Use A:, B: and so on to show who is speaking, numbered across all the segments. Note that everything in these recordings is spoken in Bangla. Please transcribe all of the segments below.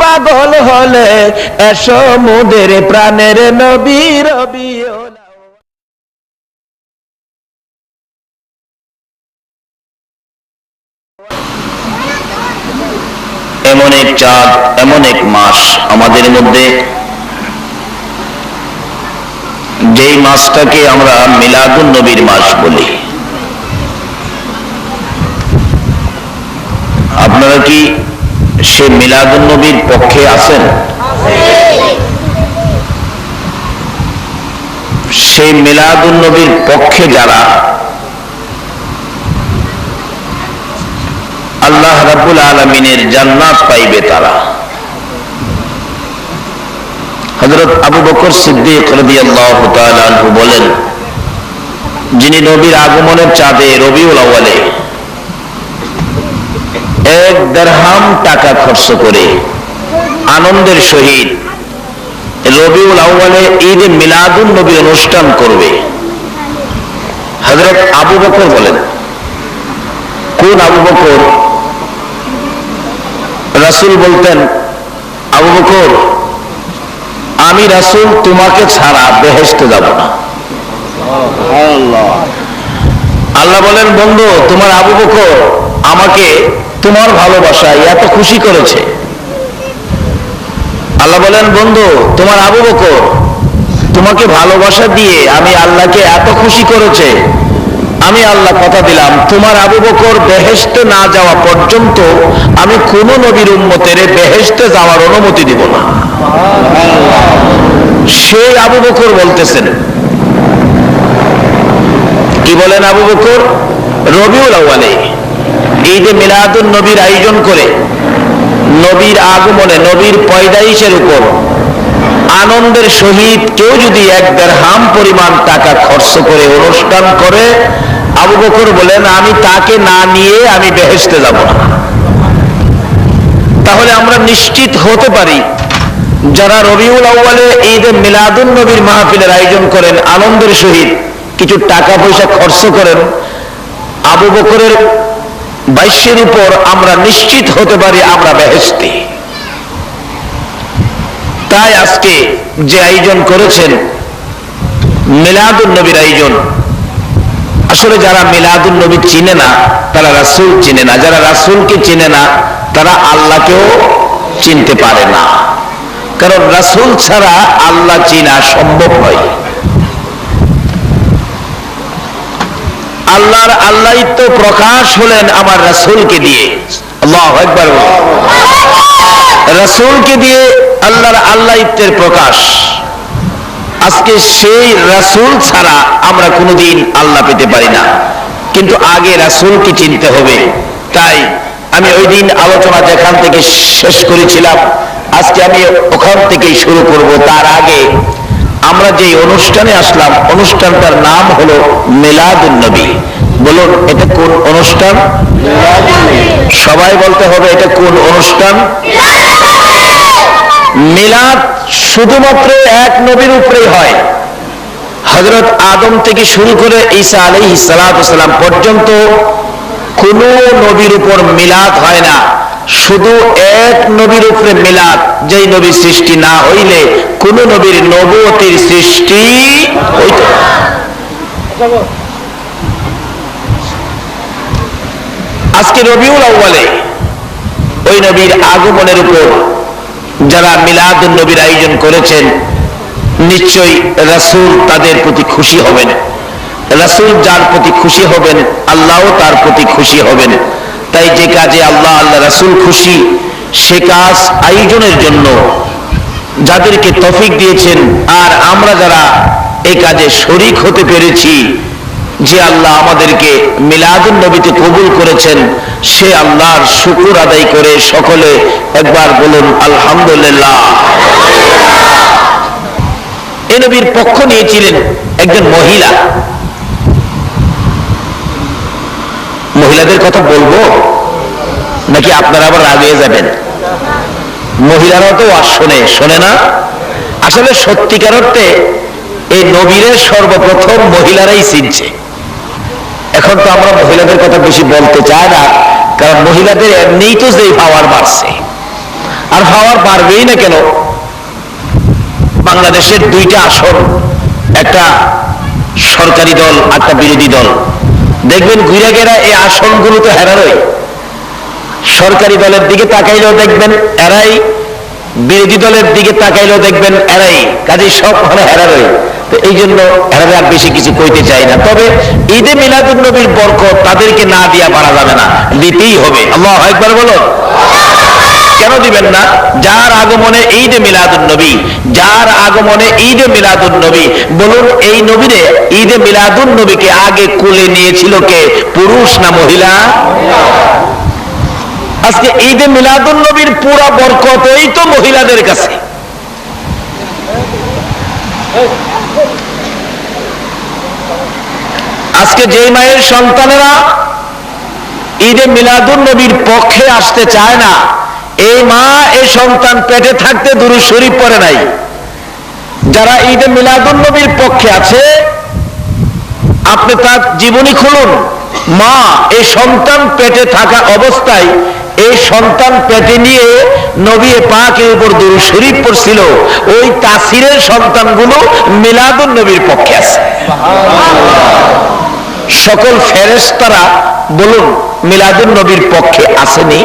A: পাগল হলে এসো মুদের প্রাণের নবী রবি
B: এমন এক চাঁদ, এমন এক মাস আমাদের মধ্যে। যেই মাসটাকে আমরা মিলাদুন নবীর মাস বলি। আপনারা কি সে মিলাদুন নবীর পক্ষে আছেন? সেই মিলাদুন নবীর পক্ষে যারা আল্লাহ রাব্বুল আলমিনের জান্নাত পাইবে তারা। হজরত আবু বকর সিদ্দিক বলেন, যিনি নবীর আগমনের চাঁদে রবিউল আউয়ালে এক দেড়হাম টাকা খরচ করে আনন্দের সহিত রবিউল আউয়ালে ঈদ মিলাদুন নবী অনুষ্ঠান করবে। হজরত আবু বকর বলেন কোন আবু বকর? রাসূল বলতেন আবু বকর আমি রাসূল তোমাকে ছাড়া বেহেশতে যাব না। আল্লাহ বলেন বন্ধু তোমার আবু বকর আমাকে তোমার ভালোবাসায় এত খুশি করেছে। আল্লাহ বলেন, বন্ধু, তোমার আবু বকর তোমাকে ভালোবাসা দিয়ে আমি আল্লাহকে এত খুশি করেছে। আমি আল্লাহ কথা দিলাম, তোমার আবু বকর বেহেশতে না যাওয়া পর্যন্ত আমি কোন নবীর উম্মতের বেহেশতে যাওয়ার অনুমতি দিব না। সেই আবু বকর বলতেছেন, কি বলেন আবু বকর? রবিউল আউয়ালে ঈদে মিলাদুন নবীর আয়োজন করে নবীর আগমনে, নবীর পয়দাইশের উপর আনন্দের সহিত কেউ যদি এক দেড়হাম পরিমাণ টাকা খরচ করে অনুষ্ঠান করে, আবু বকর বলেন, আমি তাকে না নিয়ে আমি বেহেশতে যাব না। তাহলে আমরা নিশ্চিত হতে পারি, যারা রবিউল আউ্বালে ঈদে মিলাদুন নবীর মাহফিলের আয়োজন করেন, আনন্দের সহিত কিছু টাকা পয়সা খরচ করেন, আবু বকরের বাইশের উপর আমরা নিশ্চিত হতে পারি আমরা বেহেস্তি তাই আজকে যে আয়োজন করেছেন, মিলাদুন নবীর আয়োজন, আসলে যারা মিলাদুন নবী চিনে না, তারা রাসুল চিনে না। যারা রাসুলকে চিনে না, তারা আল্লাহকেও চিনতে পারে না। কারণ রাসুল ছাড়া আল্লাহ চিনা সম্ভব নয়। আল্লাহর আল্লাহিত্ব প্রকাশ হলেন আমার রাসুলকে দিয়ে। আল্লাহ একবার রাসুলকে দিয়ে আল্লাহর আল্লাহিত্বের প্রকাশ। আজকে সেই রাসুল ছাড়া আমরা কোনোদিন আল্লাহ পেতে পারি না। কিন্তু আগে রাসুলকে চিনতে হবে। তাই আমি ওই দিন আলোচনা যেখান থেকে শেষ করেছিলাম, আজকে আমি ওখান থেকেই শুরু করব। তার আগে আমরা যে অনুষ্ঠানে আসলাম, অনুষ্ঠানটার নাম হলো মেলাদুন নবী। বলুন, এটা কোন অনুষ্ঠান? সবাই বলতে হবে, এটা কোন অনুষ্ঠান? মিলাদ শুধুমাত্র এক নবীর উপরেই হয়। হজরত আদম থেকে শুরু করে ঈসা আলী সালাম পর্যন্ত কোন নবীর উপর মিলাদ হয় না। শুধু এক নবীর উপরে মিলাদ, যেই নবী সৃষ্টি না হইলে কোন নবীর নবতির সৃষ্টি আজকে রবিউল আউ্বালে ওই নবীর আগমনের উপর যারা মিলাদ নবীর আয়োজন করেছেন, নিশ্চয়ই রাসূল তাদের প্রতি খুশি হবেন। রাসূল যার প্রতি খুশি হবেন, আল্লাহও তার প্রতি খুশি হবেন। তাই যে কাজে আল্লাহ আল্লাহ রাসূল খুশি, সে কাজ আয়োজনের জন্য যাদেরকে তফিক দিয়েছেন আর আমরা যারা এই কাজে শরিক হতে পেরেছি, যে আল্লাহ আমাদেরকে মিলাদুন নবীতে কবুল করেছেন, সে আল্লাহর শুকুর আদায় করে সকলে একবার বলুন, আলহামদুলিল্লাহ। এ নবীর পক্ষ নিয়েছিলেন একজন মহিলা। মহিলাদের কথা বলব? নাকি আপনারা আবার রাগে যাবেন? মহিলারাও তো ওয়াজ শোনে শোনে না? আসলে সত্যিকার অর্থে এই নবীরের সর্বপ্রথম মহিলারাই চিনছে। এখন তো আমরা মহিলাদের কথা বেশি বলতে চাই না, কারণ মহিলাদের এমনিই তো যেই পাওয়ার বাড়ছে। আর হওয়ার পারবেই না কেন? বাংলাদেশের দুইটা আসন, একটা সরকারি দল, একটা বিরোধী দল। দেখবেন ঘুরে গেরা এই আসনগুলো তো হেরারই। সরকারি দলের দিকে তাকাইলেও দেখবেন এরাই বিরোধী দলের দিকে তাকাইলেও দেখবেন এরাই। কাজে সব মানে হেরারই। তো এই জন্য এরারে আর বেশি কিছু কইতে চাই না। তবে ঈদে মিলাদুল নবীর বরকত তাদেরকে না দিয়া পারা যাবে না। দিতেই হবে। আল্লাহ একবার বলো কেন দিবেন না? যার আগমনে ঈদে মিলাদুন নবী, যার আগমনে ঈদে মিলাদুন নবী, বলুন এই নবীরে ঈদে মিলাদুন নবীকে আগে কুলে নিয়েছিল কে? পুরুষ না মহিলা? আজকে ঈদে মিলাদুন নবীর পুরা বরকতই তো মহিলাদের কাছে। আজকে যেই মায়ের সন্তানেরা ঈদে মিলাদুন নবীর পক্ষে আসতে চায় না, এই মা, এই সন্তান পেটে থাকতে দুরু শরীফ পড়ে নাই। যারা ঈদে মিলাদুন নবীর পক্ষে আছে, আপনি তার জীবনী খুলুন। মা এই সন্তান পেটে থাকা অবস্থায় এই সন্তান পেটে নিয়ে নবী পাকের উপর দুরু শরীফ পড়ছিল। ওই তাসিরের সন্তানগুলো মিলাদুন নবীর পক্ষে আছে। সকল ফেরেশতারা বলুন, মিলাদুন নবীর পক্ষে আসেনি?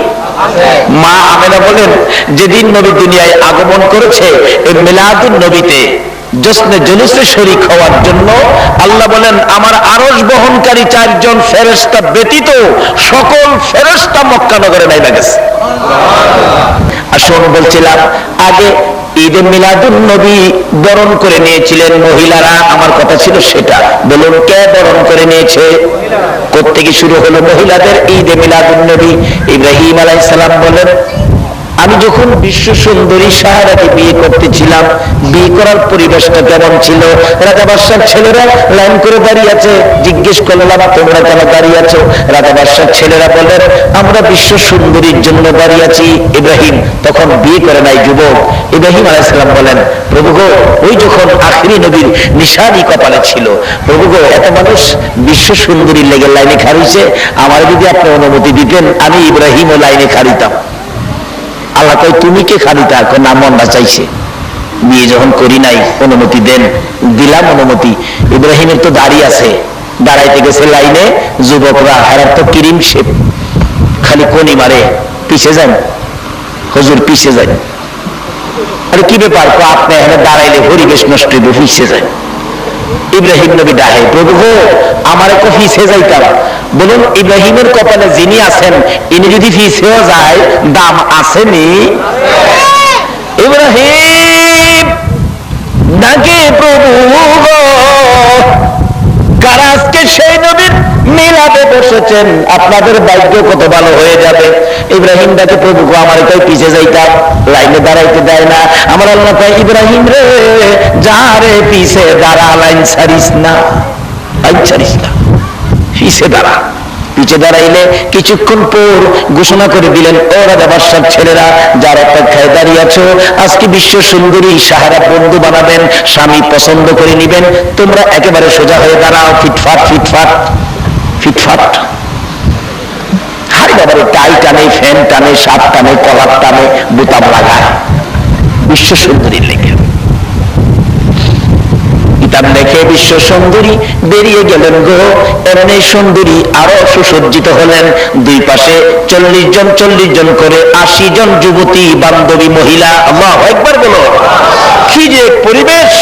B: মা আমেনা বলেন, যেদিন নবী দুনিয়ায় আগমন করেছে এই মিলাদুন নবীতে জশ্নে জলুসে শরিক হওয়ার জন্য আল্লাহ বলেন, আমার আরস বহনকারী চারজন ফেরেশতা ব্যতীত সকল ফেরেশতা মক্কা নগরে নাইবা গেছে। আসুন বলছিলাম, আগে ঈদে মিলাদুন নবী বরণ করে নিয়েছিলেন মহিলারা। আমার কথা ছিল সেটা। বলুন, কে বরণ করে নিয়েছে? কোত্থেকে শুরু হলো মহিলাদের ঈদে মিলাদুন নবী? ইব্রাহিম আলাইহিস সালাম বলেন আমি যখন বিশ্ব সুন্দরী সাহারাকে বিয়ে করতেছিলাম বিয়ে করার পরিবেশটা কেমন ছিল? রাজা বাদশার ছেলেরা লাইন করে দাঁড়িয়ে আছে। জিজ্ঞেস করলাম তোমরা কেন দাঁড়িয়ে আছো? রাজা বাদশার ছেলেরা বলেন আমরা বিশ্ব সুন্দরীর জন্য দাঁড়িয়ে আছি, ইব্রাহিম। তখন বিয়ে করে নাই যুবক। ইব্রাহিম আলাইসালাম বলেন, প্রভু গো, ওই যখন আখরি নবীর নিশানি কপালে ছিল, প্রভু গো, এত মানুষ বিশ্ব সুন্দরীর লেগে লাইনে খারিছে আমার যদি আপনি অনুমতি দিতেন, আমি ইব্রাহিমও লাইনে খারিতাম আল্লাহ কয়, তুমি কে খালিতা এখন না মনটা চাইছে বিয়ে যখন করি নাই, অনুমতি দেন, দিলাম অনুমতি। ইব্রাহিমের তো দাড়ি আছে। দাঁড়াইতে গেছে লাইনে, যুবকরা হেরার তো কিরিম শেপ। খালি কোনি মারে, পিছে যান। হজুর, পিছে যান। আরে কি ব্যাপার? আপনি এখানে দাঁড়াইলে পরিবেশ নষ্ট হইবে, পিছে যায় ইব্রাহিম নবী ডাহে প্রভু আমার হয়ে ফিসে যাইতাম। বলুন, ইব্রাহিমের কপালে যিনি আছেন, ইনি যদি ফিসেও যায়, দাম আসেনি ইব্রাহিম ডাকে, প্রভু গো, কারা আজকে সেই নবীর মিলাদে বসেছেন। আপনাদের ভাগ্য কত ভালো হয়ে যাবে। ইব্রাহিম ডাকে, প্রভু আমার কই পিছে যাইতাম? লাইনে দাঁড়াইতে দেয় না। আমার আল্লাহ কয়, ইব্রাহিম রে, যা রে, পিছে দাঁড়া, লাইন ছাড়িস না। লাইন ছাড়িস না। পিছে দাঁড়া। পিছে দাঁড়াইলে কিছুক্ষণ পর ঘোষণা করে দিলেন, ও রাজা বাদশার ছেলেরা, যার অপেক্ষায় দাঁড়িয়ে আছো, আজকে বিশ্ব সুন্দরী সাহারা বন্ধু বানাবেন, স্বামী পছন্দ করে নিবেন। তোমরা একেবারে সোজা হয়ে দাঁড়াও, ফিটফাট ফিটফাট। ফিটফাট টাই টানে, ফ্যান টানে, সাপ টানে, কলার টানে, বোতাম লাগায়। বিশ্ব কিতাব দেখে বিশ্ব সুন্দরী বেরিয়ে গেলেন গো। সুন্দরী আরও সুসজ্জিত হলেন। দুই পাশে চল্লিশ জন চল্লিশ জন করে আশি জন যুবতী, বান্ধবী, মহিলা। আল্লাহ একবার বলো। কি যে পরিবেশ!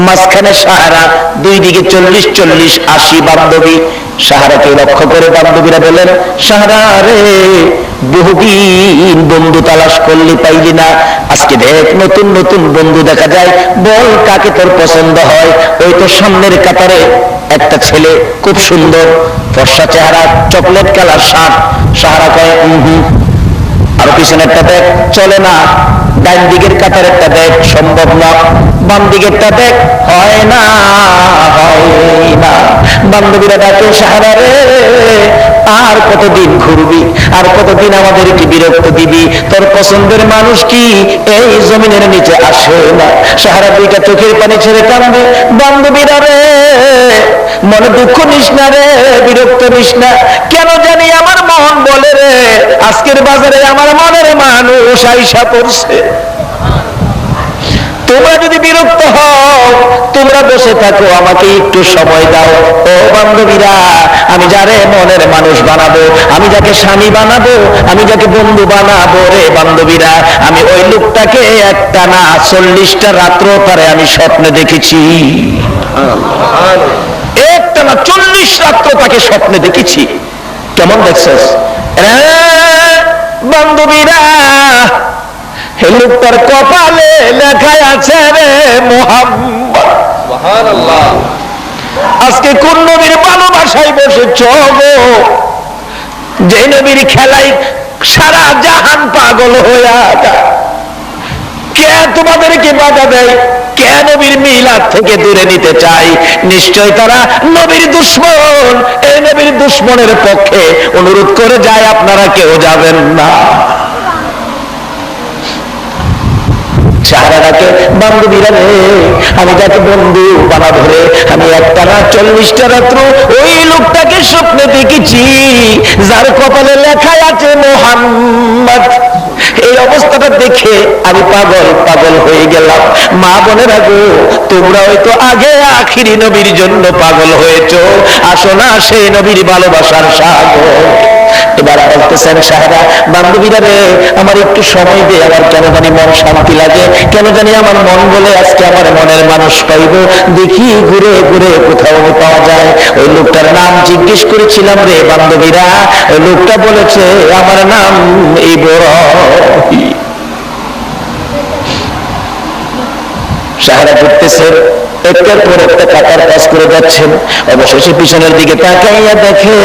B: মাঝখানে সাহারা, দুই দিকে চল্লিশ চল্লিশ আশি বান্ধবী। সাহারাকে লক্ষ্য করে বান্ধবীরা বলেন সাহারা রে, বহুদিন বন্ধু তালাশ করলে পাইলি না। আজকে দেখ, নতুন নতুন বন্ধু দেখা যায়। বল কাকে তোর পছন্দ হয়? ওই তো সামনের কাতারে একটা ছেলে, খুব সুন্দর। ফর্সা চেহারা, চকলেট কালার শার্ট। সাহারা কয়, "উম হুম, আরও পিছনেরটা দেখ, চলে না। ডান দিকের কাতারেরটা দেখ, সম্ভব না। বাম দিকেরটা দেখ, হয় না হয় না। বান্ধবীরা ডাকে, সাহারা রে, আর কতদিন ঘুরবি? আর কতদিন আমাদেরকে বিরক্ত দিবি? তোর পছন্দের মানুষ কি এই জমিনের নিচে আসে না? সাহারা দুইটা চোখের পানি ছেড়ে কান্দে বান্ধবীরা রে মনে দুঃখ নিস না রে, বিরক্ত নিস না। কেন জানি আমার মন বলে রে, আজকের বাজারে আমার মনের মানুষ আইসা পড়ছে। তোমরা যদি বিরক্ত হও, তোমরা বসে থাকো, আমাকে একটু সময় দাও। ও বান্ধবীরা, আমি যারে মনের মানুষ বানাবো, আমি যাকে স্বামী বানাবো, আমি যাকে বন্ধু বানাবো রে বান্ধবীরা, আমি ওই লোকটাকে একটা না, চল্লিশটা রাত্র তারে আমি স্বপ্নে দেখেছি। চল্লিশ রাত্র তাকে স্বপ্নে দেখেছি। কেমন দেখছিস? বান্ধবীরা লোকটার কপালে লেখায় আছে রে মোহাম্মদ। আজকে কোন নবীর ভালোবাসায় বসেছ গো? যে নবীর খেলায় সারা জাহান পাগল হয়ে কে তোমাদেরকে বাধা দেয়? কে নবীর মিলাদ থেকে দূরে নিতে চাই? নিশ্চয় তারা নবীর দুশ্মন। এই নবীর দুশ্মনের পক্ষে অনুরোধ করে যায়, আপনারা কেউ যাবেন না। চেহারাটাকে বান্ধবীরা রে, আমি যাকে বন্ধু বানা ধরে, আমি একটা না চল্লিশটা রাত্র ওই লোকটাকে স্বপ্নে দেখেছি, যার কপালে লেখায় আছে মোহাম্মদ। এই অবস্থাটা দেখে আমি পাগল পাগল হয়ে গেলাম। মা বোনেরা গো, তোমরা হয়তো আগে আখিরি নবীর জন্য পাগল হয়েছ। আসো না সেই নবীর ভালোবাসার সাগর। এবার বলতেছেন সাহেরা বান্ধবীরা রে, আমার একটু সময় কেন জানি মন শান্তি লাগে। কেন জানি আমার মন বলে আজকে আমার মনের মানুষ পাইব। দেখি ঘুরে ঘুরে কোথাও পাওয়া যায়। ওই লোকটার নাম জিজ্ঞেস করেছিলাম রে বান্ধবীরা। ওই লোকটা বলেছে, আমার নাম এই সাহারা একটার পর একটা কাটার কাজ করে যাচ্ছেন। অবশেষে পিছনের দিকে তাকাইয়া দেখে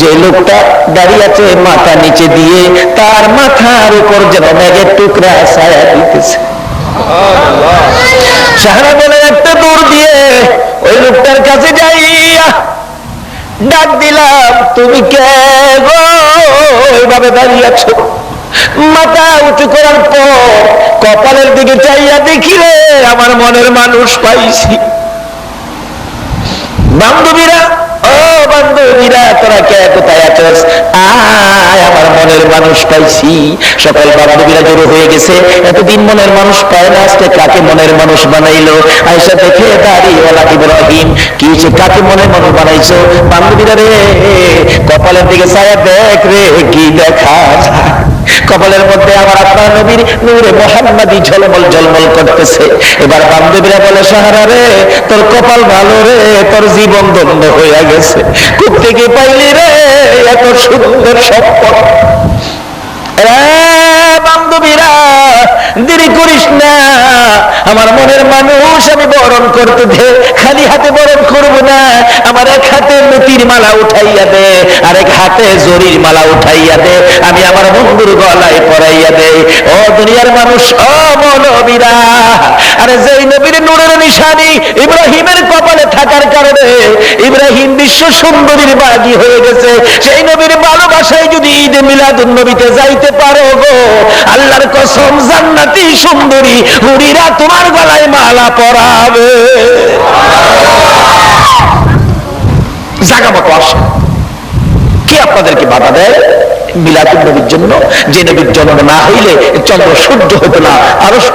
B: যে লোকটা দাঁড়িয়ে আছে মাথা নিচে দিয়ে, তার মাথার উপর যেন ব্যাগের টুকরা ছায়া দিতেছে। সাহারা বলে, একটা দূর দিয়ে ওই লোকটার কাছে যাইয়া ডাক দিলাম, তুমি কে গো? ওইভাবে দাঁড়িয়ে আছো। মাথা উঁচু করার পর কপালের দিকে চাইয়া দেখিলে, আমার মনের মানুষ পাইছি। বান্ধবীরা বান্ধবীরা, তোরা কে? কোথায় আছস? আয়, আমার মনের মানুষ পাইছি। সকল বান্ধবীরা জড়ো হয়ে গেছে। এতদিন মনের মানুষ পায় না, আজকে কাকে মনের মানুষ বানাইলো? আয়সা দেখে দাঁড়িয়েওয়ালা ইব্রাহিম, কি হয়েছে? কাকে মনের মানুষ বানাইছো? বান্ধবীরা, রে কপালের দিকে ছায়া দেখ রে, কি দেখা কপালের মধ্যে আমার আপনার নবীর নূরে মোহাম্মদী ঝলমল ঝলমল করতেছে। এবার বান্ধবীরা বলে, সাহারা রে, তোর কপাল ভালো রে, তোর জীবন দণ্ড হইয়া গেছে। খুব থেকে পাইলি রে, এত সুন্দর সম্পদ। দেরি করিস না। আমার মনের মানুষ আমি বরণ করতে দে। খালি হাতে বরণ করব না। আমার এক হাতে মতির মালা উঠাইয়া দে, আর এক হাতে জরির মালা উঠাইয়া দে। আমি আমার বন্ধুর গলায় পরাইয়া দে। ও দুনিয়ার মানুষ, ও আরে যেই নবীর নূরের নিশানি ইব্রাহিমের কপালে থাকার কারণে ইব্রাহিম বিশ্ব সুন্দরীর বাগি হয়ে গেছে। সেই নবীর ভালোবাসায় যদি ঈদে মিলাদুন নবীতে যাইতে পারো গো, আল্লাহর কসম জান্নাতি সুন্দরী হুরিরা তোমার গলায় মালা পরাবে। জাগা মতো আসে। কে আপনাদেরকে বাধা দেয়? মিলাদুল নবীর জন্য। যে নবীর জন্ম না হইলে চন্দ্র সূর্য হতো না আরস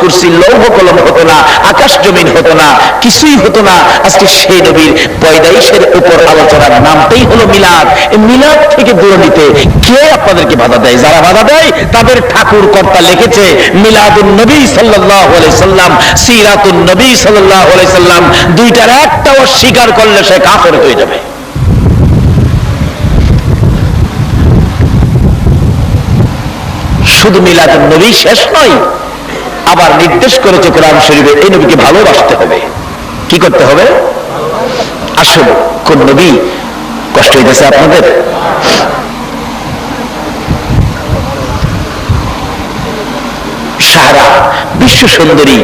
B: লৌহ কলম হতো না, আকাশ জমিন হতো না, কিছুই হতো না। আজকে সেই নবীর পয়দাইশের উপর আলোচনার নামটাই হলো মিলাদ। মিলাদ থেকে দূরে নিতে কে আপনাদেরকে বাধা দেয়? যারা বাধা দেয়, তাদের ঠাকুর কর্তা লিখেছে মিলাদুল নবী সাল্লাহ সাল্লাম সিরাতুল নবী সাল্লাহ সাল্লাম, দুইটার একটাও অস্বীকার করলে সে কাফের হয়ে যাবে। শুধু মিলাদ নবী শেষ নয়, আবার নির্দেশ করেছে কোরআন শরীফে, এই নবীকে ভালোবাসতে হবে। কি করতে হবে? আসুন, কোন নবী কষ্ট হইতেছে আপনাদের? সারা বিশ্ব সুন্দরী,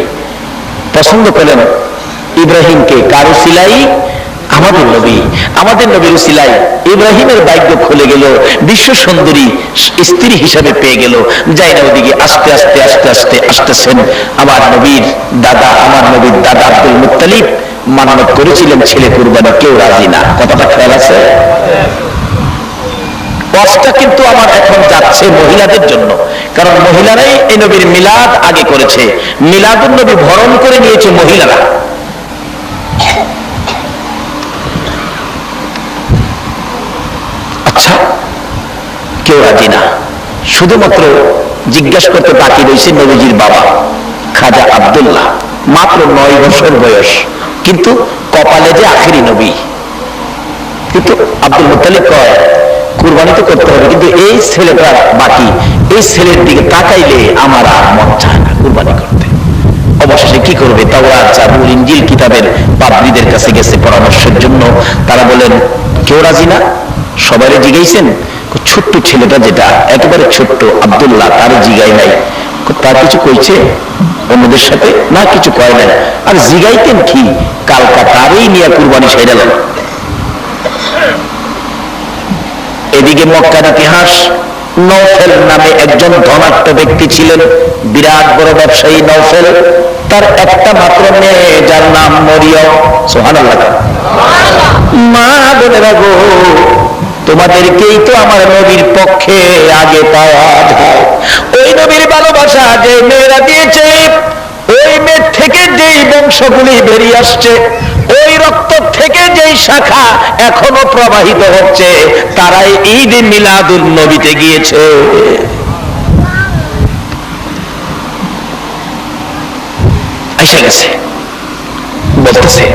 B: পছন্দ করলেন ইব্রাহিমকে। কারও সিলাই আমাদের নবী, আমাদের নবীর সিলাই ইব্রাহিমের ভাগ্য খুলে গেল, বিশ্ব সুন্দরী স্ত্রী হিসাবে পেয়ে গেল। যাই না ওদিকে আস্তে আস্তে আস্তে আস্তে, আসতেছেন। আমার নবীর দাদা, আমার নবীর দাদা আব্দুল মুতালিব মানব করেছিলেন, ছেলে কুরবানি, কেউ রাজি না। কথাটা খেয়াল আছে? ওয়াজটা কিন্তু আমার এখন যাচ্ছে মহিলাদের জন্য। কারণ মহিলারাই এই নবীর মিলাদ আগে করেছে। মিলাদুল নবী ভরণ করে নিয়েছে মহিলারা। আচ্ছা কেউ রাজি না। শুধুমাত্র জিজ্ঞাসা করতে বাকি রয়েছে নবীজির বাবা, খাজা আব্দুল্লাহ, মাত্র নয় বছর বয়স। কিন্তু কপালে যে আখেরি নবী। কিন্তু আব্দুল মুতালিব কয়, কুরবানি তো করতে হবে, কিন্তু এই ছেলেটা বাকি, এই ছেলের দিকে তাকাইলে আমার আর মন চায় না কুরবানি করতে। অবশেষে কি করবে? তাওরাত জাবুর ইঞ্জিল কিতাবের পাবলিদের কাছে গেছে পরামর্শের জন্য। তারা বলেন, কেউ রাজি না? সবাই জিগাইছেন? ছোট্ট ছেলেটা যেটা, একেবারে ছোট্ট, আব্দুল্লাহ, তার জিগাই নাই। তার কিছু কইছে অন্যদের সাথে? না, কিছু কয় নাই। আর জিগাইতেন কি? কালকা তারই নিয়ে কুরবানি সাইডালেন এদিকে মক্কার ইতিহাস নৌফেল নামে একজন ধনাঢ্য ব্যক্তি ছিলেন, বিরাট বড় ব্যবসায়ী নৌফেল তার একটা মাত্র মেয়ে, যার নাম মরিয়ম। সোহান মা বোনেরা গো তোমাদেরকেই তো আমার নবীর পক্ষে আগে পাওয়া যায়। ওই নবীর ভালোবাসা যে মেয়েরা দিয়েছে, ওই মেয়ের থেকে যেই বংশগুলি বেরিয়ে আসছে, ওই রক্ত থেকে যেই শাখা এখনও প্রবাহিত হচ্ছে, তারাই ঈদ মিলাদুল নবীতে গিয়েছে। এসে গেছে। বলতেছে